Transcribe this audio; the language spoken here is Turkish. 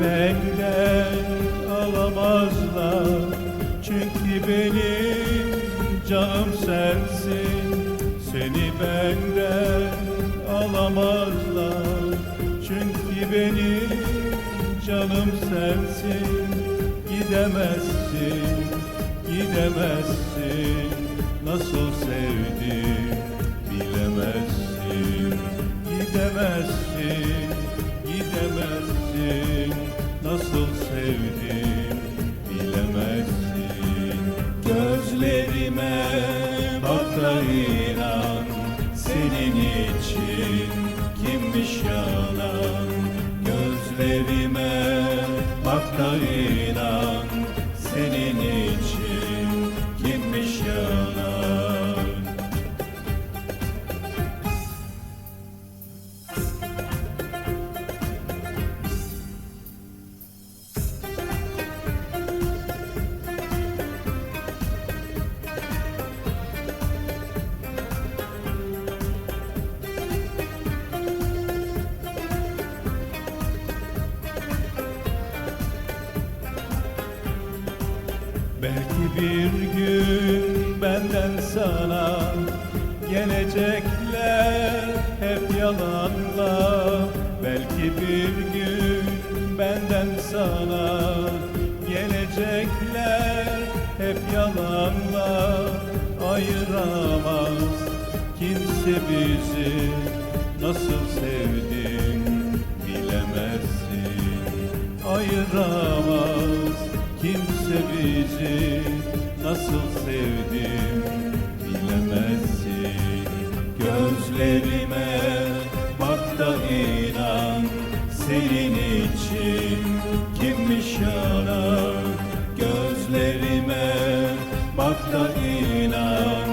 benden alamazlar. Çünkü benim canım sensin Seni benden alamazlar. Çünkü benim canım sensin Gidemezsin, gidemezsin. Nasıl sevdim bilemezsin Gidemezsin, gidemezsin Nasıl sevdim bilemezsin. Gözlerime bak inan Senin için kimmiş yalan. Gözlerime bak inan Belki bir gün benden sana gelecekler hep yalanla Belki bir gün benden sana gelecekler hep yalanla Ayıramaz kimse bizi nasıl sevdim bilemezsin. Ayıramaz kimse bizi nasıl sevdim bilemezsin. Gözlerime bak da inan senin için. Kimmiş yalan gözlerime bak da inan